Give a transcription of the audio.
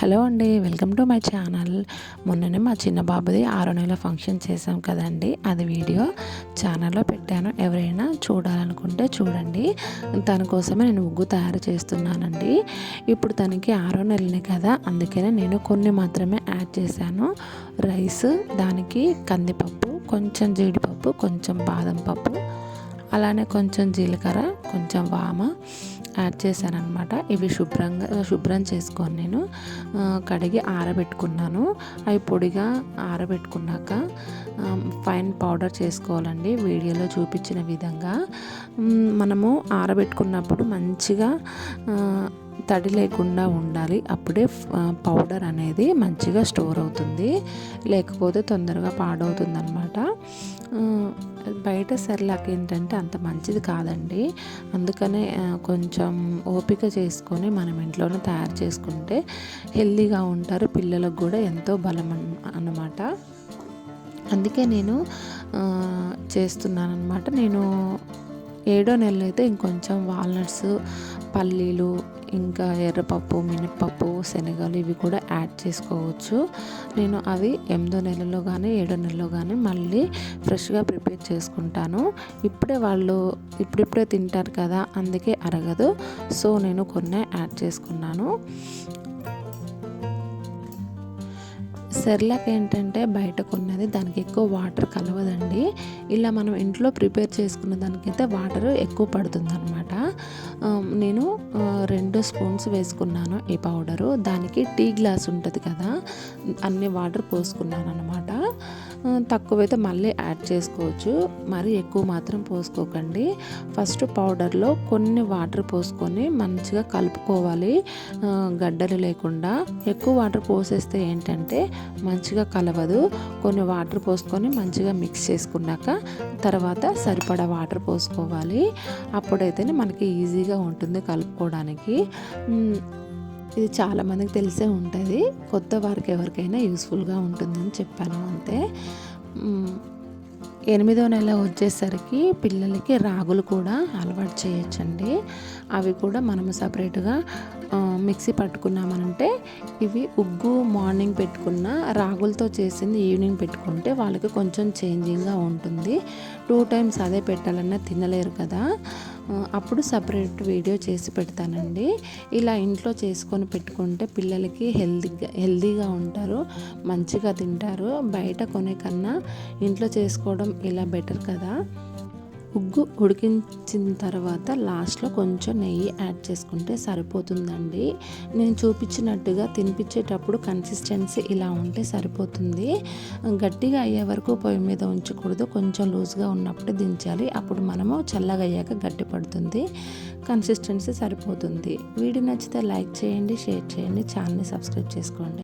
Hello అండి welcome to my channel. మొన్ననే మా చిన్న బాబుది ఆరో నెలల ఫంక్షన్ చేసాం కదండి. అది వీడియో ఛానల్లో పెట్టాను. ఎవరైనా చూడాలనుకుంటే చూడండి. తన కోసమే నేను ముగ్గు తయారు చేస్తున్నానండి. ఇప్పుడు తనకి ఆరో నెలని కదా అందుకనే నేను కొన్ని మాత్రమే యాడ్ చేశాను. రైస్ దానికి కందిపప్పు కొంచెం జీడిపప్పు కొంచెం బాదం పప్పు అలానే కొంచెం జీలకర్ర కొంచెం వామ యాడ్ చేశానమాట ఇవి శుభ్రంగా శుభ్రం చేసుకొని నేను కడిగి ఆరబెట్టుకున్నాను. అవి పొడిగా ఆరబెట్టుకున్నాక ఫైన్ పౌడర్ చేసుకోవాలండి. వీడియోలో చూపించిన విధంగా. మనము ఆరబెట్టుకున్నప్పుడు మంచిగా తడి లేకుండా ఉండాలి. అప్పుడే పౌడర్ అనేది మంచిగా స్టోర్ అవుతుంది. లేకపోతే తొందరగా పాడవుతుంది అనమాట బయట సెర్లాక్ ఏంటంటే అంత మంచిది కాదండి. అందుకనే కొంచెం ఓపిక చేసుకొని మనం ఇంట్లోనే తయారు చేసుకుంటే హెల్దీగా ఉంటారు. పిల్లలకు కూడా ఎంతో బలం అన్నమాట. అందుకే నేను చేస్తున్నాను అనమాట నేను ఏడో నెలలో అయితే ఇంకొంచెం వాల్నట్స్ పల్లీలు ఇంకా ఎర్రపప్పు మినపప్పు శనగలు ఇవి కూడా యాడ్ చేసుకోవచ్చు. నేను అవి ఎనిమిదో నెలలో కానీ ఏడో నెలలో కానీ మళ్ళీ ఫ్రెష్గా ప్రిపేర్ చేసుకుంటాను. ఇప్పుడే వాళ్ళు ఇప్పుడిప్పుడే తింటారు కదా అందుకే అరగదు. సో నేను కొన్ని యాడ్ చేసుకున్నాను. సెర్లాక్ ఏంటంటే బయట కొన్నది దానికి ఎక్కువ వాటర్ కలవదండి. ఇలా మనం ఇంట్లో ప్రిపేర్ చేసుకున్న దానికైతే వాటర్ ఎక్కువ పడుతుంది అనమాట నేను రెండు స్పూన్స్ వేసుకున్నాను ఈ పౌడరు. దానికి టీ గ్లాస్ ఉంటుంది కదా అన్ని వాటర్ పోసుకున్నాను అనమాట తక్కువైతే మళ్ళీ యాడ్ చేసుకోవచ్చు. మరి ఎక్కువ మాత్రం పోసుకోకండి. ఫస్ట్ పౌడర్లో కొన్ని వాటర్ పోసుకొని మంచిగా కలుపుకోవాలి. గడ్డలు లేకుండా. ఎక్కువ వాటర్ పోసేస్తే ఏంటంటే మంచిగా కలవదు. కొన్ని వాటర్ పోసుకొని మంచిగా మిక్స్ చేసుకున్నాక తర్వాత సరిపడా వాటర్ పోసుకోవాలి. అప్పుడైతేనే మనకి ఈజీగా ఉంటుంది కలుపుకోవడానికి. ఇది చాలామందికి తెలిసే ఉంటుంది. కొత్త వారికి ఎవరికైనా యూస్ఫుల్గా ఉంటుందని చెప్పాను అంతే. ఎనిమిదో నెల వచ్చేసరికి పిల్లలకి రాగులు కూడా అలవాటు చేయొచ్చండి. అవి కూడా మనము సపరేట్గా మిక్సీ పట్టుకున్నామనంటే ఇవి ఉగ్గు మార్నింగ్ పెట్టుకున్న రాగులతో చేసింది ఈవినింగ్ పెట్టుకుంటే వాళ్ళకి కొంచెం చేంజింగ్గా ఉంటుంది. టూ టైమ్స్ అదే పెట్టాలన్నా తినలేరు కదా. అప్పుడు సపరేట్ వీడియో చేసి పెడతానండి. ఇలా ఇంట్లో చేసుకొని పెట్టుకుంటే పిల్లలకి హెల్దీగా హెల్దీగా ఉంటారు మంచిగా తింటారు. బయట కొనే కన్నా ఇంట్లో చేసుకోవడం ఇలా బెటర్ కదా. ఉగ్గు ఉడికించిన తర్వాత లాస్ట్లో కొంచెం నెయ్యి యాడ్ చేసుకుంటే సరిపోతుందండి. నేను చూపించినట్టుగా తినిపించేటప్పుడు కన్సిస్టెన్సీ ఇలా ఉంటే సరిపోతుంది. గట్టిగా అయ్యే వరకు పొయ్యి మీద ఉంచకూడదు. కొంచెం లూజ్గా ఉన్నప్పుడు దించాలి. అప్పుడు మనము చల్లగా అయ్యాక గట్టి పడుతుంది. కన్సిస్టెన్సీ సరిపోతుంది. వీడియో నచ్చితే లైక్ చేయండి షేర్ చేయండి ఛానల్ని సబ్స్క్రైబ్ చేసుకోండి.